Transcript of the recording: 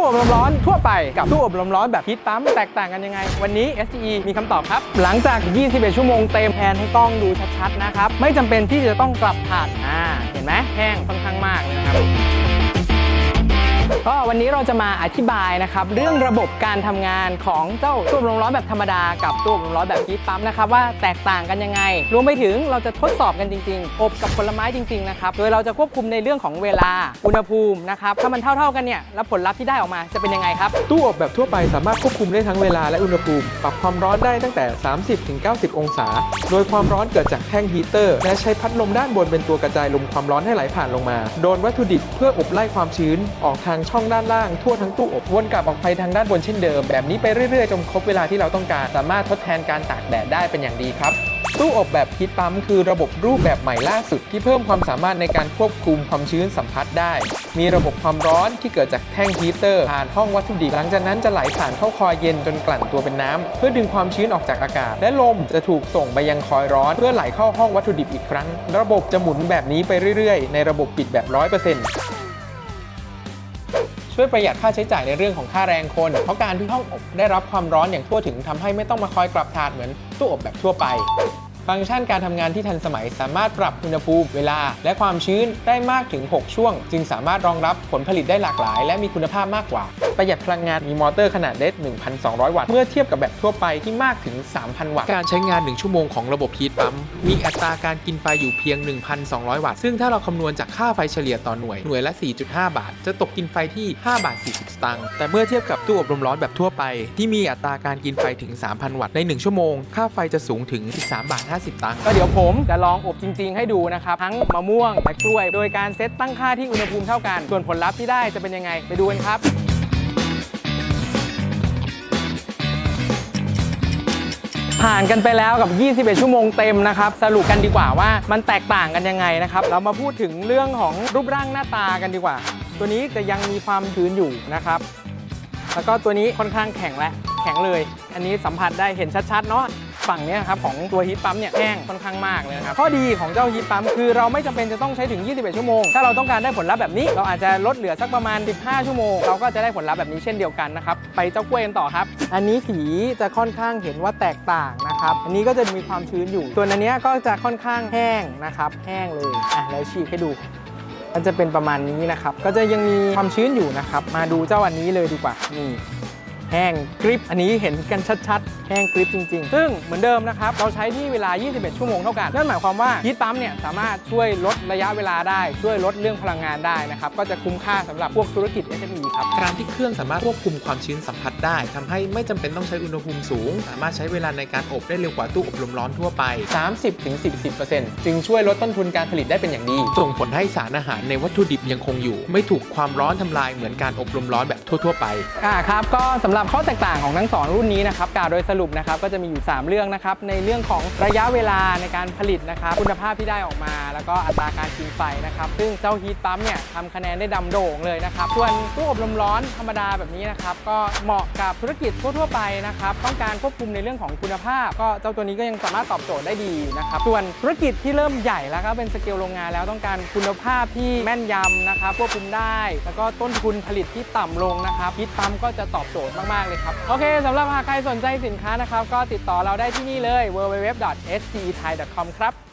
ตู้อบลมร้อนทั่วไปกับตู้อบลมร้อนแบบฮีทปั๊มแตกต่างกันยังไง วันนี้ SGE มีคำตอบครับ หลังจาก 21 ชั่วโมงเต็มแพนให้กล้องดูชัดๆนะครับ ไม่จำเป็นที่จะต้องกลับถาดอ่าเห็นไหมแห้งค่อนข้างมากเลยนะครับ ก็วันนี้เราจะมาอธิบายนะครับเรื่องระบบการทำงานของเจ้าตู้อบลมร้อนแบบธรรมดากับตู้อบลมร้อนแบบฮีทปั๊มนะครับว่าแตกต่างกันยังไง รวมไปถึงเราจะทดสอบกันจริง ๆ อบกับผลไม้จริง ๆ นะครับ โดยเราจะควบคุมในเรื่องของเวลาอุณหภูมินะครับถ้ามันเท่า ๆกันเนี่ยแล้วผลลัพธ์ที่ได้ออกมาจะเป็นยังไงครับ ตู้อบแบบทั่วไปสามารถควบคุมได้ทั้งเวลาและอุณหภูมิ ปรับความร้อนได้ตั้งแต่ 30-90 องศา โดยความร้อนเกิดจากแท่งฮีเตอร์ และใช้พัดลมด้านบนเป็นตัวกระจายลมความร้อนให้ไหลผ่านลงมา โดนวัตถุดิบเพื่ออบไล่ความชื้นออกทางช่องด้านล่างทั่วทั้งตู้อบวนกลับออกไปทางด้านบนเช่นเดิม แบบนี้ไปเรื่อยๆจนครบเวลาที่เราต้องการ สามารถทดแทนการตากแดดได้เป็นอย่างดีครับตู้อบแบบฮีทปั๊มคือระบบรูปแบบใหม่ล่าสุดที่เพิ่มความสามารถในการควบคุมความชื้นสัมผัสได้ มีระบบความร้อนที่เกิดจากแท่งฮีเตอร์ผ่านห้องวัตถุดิบหลังจากนั้นจะไหลผ่านเข้าคอยเย็นจนกลั่นตัวเป็นน้ำเพื่อดึงความชื้นออกจากอากาศ และลมจะถูกส่งไปยังคอยร้อน เพื่อไหลเข้าห้องวัตถุดิบอีกครั้ง ระบบจะหมุนแบบนี้ไปเรื่อยๆ ในระบบปิดแบบ 100% ช่วยประหยัดค่าใช้จ่ายในเรื่องของค่าแรงคน เพราะการที่ห้องอบได้รับความร้อนอย่างทั่วถึงทำให้ไม่ต้องมาคอยกลับถาดเหมือนตู้อบแบบทั่วไป ฟังก์ชันการทำงานที่ทันสมัยสามารถปรับอุณหภูมิ เวลา และความชื้นได้มากถึง 6 ช่วง จึงสามารถรองรับผลผลิตได้หลากหลาย และมีคุณภาพมากกว่า ประหยัดพลังงานมีมอเตอร์ขนาดเล็ก 1,200 วัตต์ เมื่อเทียบกับแบบทั่วไปที่มากถึง 3,000 วัตต์ การใช้งาน 1 ชั่วโมงของระบบฮีทปั๊มมีอัตราการกินไฟอยู่เพียง 1,200 วัตต์ ซึ่งถ้าเราคำนวณจากค่าไฟเฉลี่ยต่อหน่วย หน่วยละ 4.5 บาท จะตกกินไฟที่ 5 บาท 40 สตางค์ แต่เมื่อเทียบกับตู้อบลมร้อนแบบทั่วไป ที่มีอัตราการกินไฟถึง 3,000 วัตต์ ใน 1 ชั่วโมง ค่าไฟจะสูงถึง 13 บาท 50ตังค์ก็เดี๋ยวผมจะลองอบจริง ๆ ให้ดูนะครับ ทั้งมะม่วงและกล้วย โดยการเซตตั้งค่าที่อุณหภูมิเท่ากัน ส่วนผลลัพธ์ที่ได้จะเป็นยังไง ไปดูกันครับผ่านกันไปแล้วกับ 21 ชั่วโมงเต็มนะครับ สรุปกันดีกว่าว่ามันแตกต่างกันยังไงนะครับ เรามาพูดถึงเรื่องของรูปร่างหน้าตากันดีกว่า ตัวนี้จะยังมีความชื้นอยู่นะครับ แล้วก็ตัวนี้ค่อนข้างแข็งและแข็งเลย อันนี้สัมผัสได้เห็นชัดๆเนาะ ฝั่งนี้ครับของตัวฮีทปั๊มเนี่ยแห้งค่อนข้างมากเลยนะครับข้อดีของเจ้าฮีทปั๊มคือเราไม่จำเป็นจะต้องใช้ถึง 21 ชั่วโมง ถ้าเราต้องการได้ผลลัพธ์แบบนี้ เราอาจจะลดเหลือสักประมาณ 15 ชั่วโมง เราก็จะได้ผลลัพธ์แบบนี้เช่นเดียวกันนะครับ ไปเจ้ากล้วยกันต่อครับ อันนี้สีจะค่อนข้างเห็นว่าแตกต่างนะครับ อันนี้ก็จะมีความชื้นอยู่ ส่วนอันนี้ก็จะค่อนข้างแห้งนะครับ แห้งเลย อะแล้วฉีกให้ดูมันจะเป็นประมาณนี้นะครับ ก็จะยังมีความชื้นอยู่นะครับ มาดูเจ้าอันนี้เลยดีกว่า นี่ แห้งกริป อันนี้เห็นกันชัดๆ แห้งกริปจริง ๆ ซึ่งเหมือนเดิมนะครับ เราใช้ที่เวลา 21 ชั่วโมงเท่ากัน นั่นหมายความว่าฮีทปั๊มเนี่ยสามารถช่วยลดระยะเวลาได้ ช่วยลดเรื่องพลังงานได้นะครับ ก็จะคุ้มค่าสำหรับพวกธุรกิจ SME ครับ การที่เครื่องสามารถควบคุมความชื้นสัมผัสได้ทำให้ไม่จำเป็นต้องใช้อุณหภูมิสูง สามารถใช้เวลาในการอบได้เร็วกว่าตู้อบลมร้อนทั่วไป 30-40%จึงช่วยลดต้นทุนการผลิตได้เป็นอย่างดี ส่งผลให้สารอาหารในวัตถุดิบยังคงอยู่ ไม่ถูกความร้อนทำลายเหมือนการอบลมร้อนแบบทั่ว ๆ ไป อ่าครับ ก็สำหรับข้อแตกต่างของทั้งสองรุ่นนี้นะครับกล่าวโดยสรุปนะครับก็จะมีอยู่ 3 เรื่องนะครับในเรื่องของระยะเวลาในการผลิตนะครับคุณภาพที่ได้ออกมา แล้วก็อัตราการกินไฟนะครับซึ่งเจ้าฮีทปั๊มเนี่ยทำคะแนนได้ดำโด่งเลยนะครับส่วนตู้อบลมร้อนธรรมดาแบบนี้นะครับก็เหมาะกับธุรกิจทั่วๆไปนะครับต้องการควบคุมในเรื่องของคุณภาพ ก็เจ้าตัวนี้ก็ยังสามารถตอบโจทย์ได้ดีนะครับส่วนธุรกิจที่เริ่มใหญ่แล้วครับเป็นสเกลโรงงานแล้วต้องการคุณภาพที่แม่นยำนะครับควบคุมได้ แล้วก็ต้นทุนผลิตที่ต่ำลงนะครับฮีทปั๊มก็จะตอบโจทย์มาก ๆ เลยครับ โอเคสำหรับหากใครสนใจสินค้านะครับ ก็ติดต่อเราได้ที่นี่เลย www.scthai.com ครับ